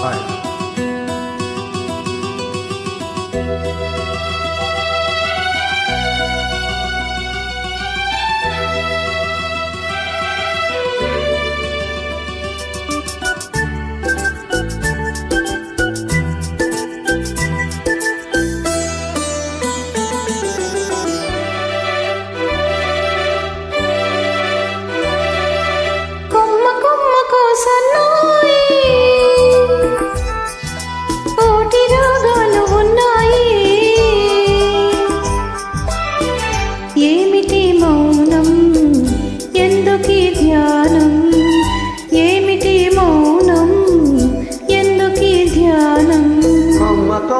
は。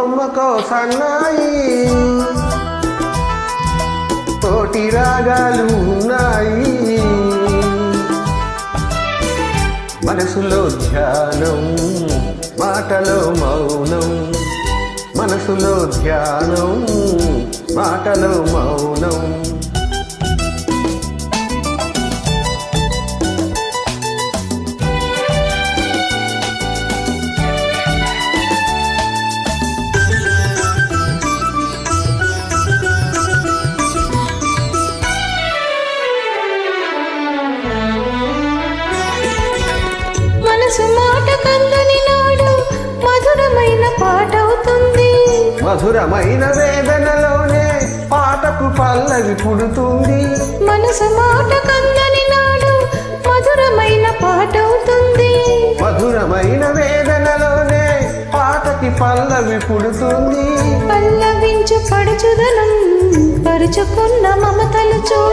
బొమ్మకో సన్నాయి కోసన్నాయి రాగాలు ఉన్నాయి మనసులో ధ్యానం మాటలో మౌనం. మనసులో ధ్యానం మాటలో మౌనం. మనసు మాట కందని నాడు మధురమైన మధురమైన వేదనలోనే పాటకు పల్లవి పుడుతుంది. మనసు మాట కందని నాడు మధురమైన పాట అవుతుంది. మధురమైన వేదనలోనే పాటకి పల్లవి పుడుతుంది. పల్లవించు పడుచుదనం పరుచుకున్న మమతలు చూడు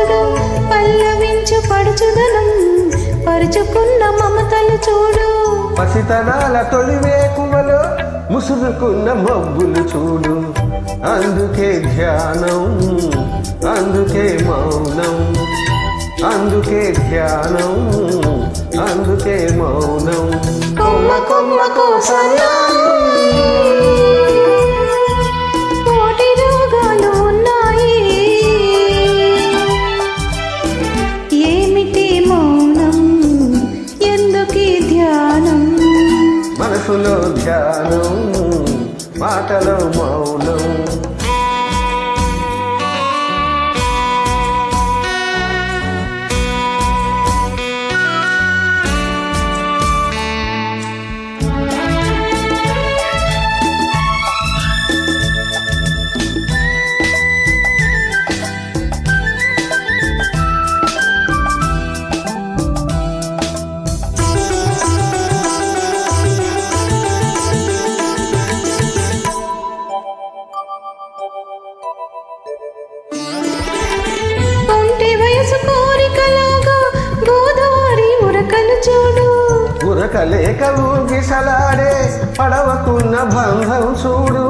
పరుచుకున్న మమతలు చూడు. పసితనాల తొలి వేకువలో ముసురుకున్న మబ్బులు చూడు. అందుకే ధ్యానం అందుకే మౌనం అందుకే ధ్యానం అందుకే మౌనం. కొమ్మ కొమ్మ కోసన్నాయి మనసులో ధ్యానం మాటలో మౌనం. ఉరకలేక ఊగిసలాడే పడవకున్న బంధం చూడు.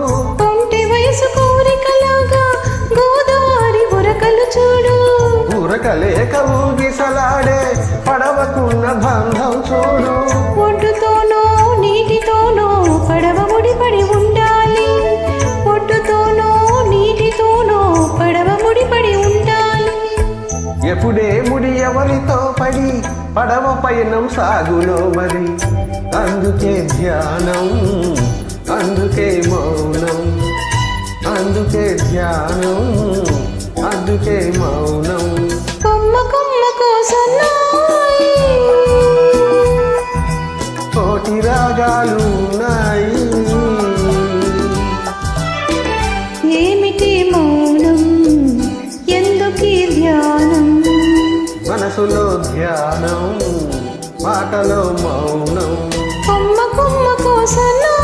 ఒంటి వయసు కోరికలాగా గోదావరి ఉరకలు చూడు. ఉరకలేక ఊగిసలాడే ఎవరితో పడి పడవ పయనం సాగులో మరి? అందుకే ధ్యానం అందుకే మౌనం అందుకే ధ్యానం అందుకే మౌనం. కొమ్మ కొమ్మ కోసన్నాయి. కోటి రాగాలు ఉన్నాయి ఏమిటి మనసులో ధ్యానం మాటలో మౌనం. కొమ్మ కొమ్మ కోసన్నాయి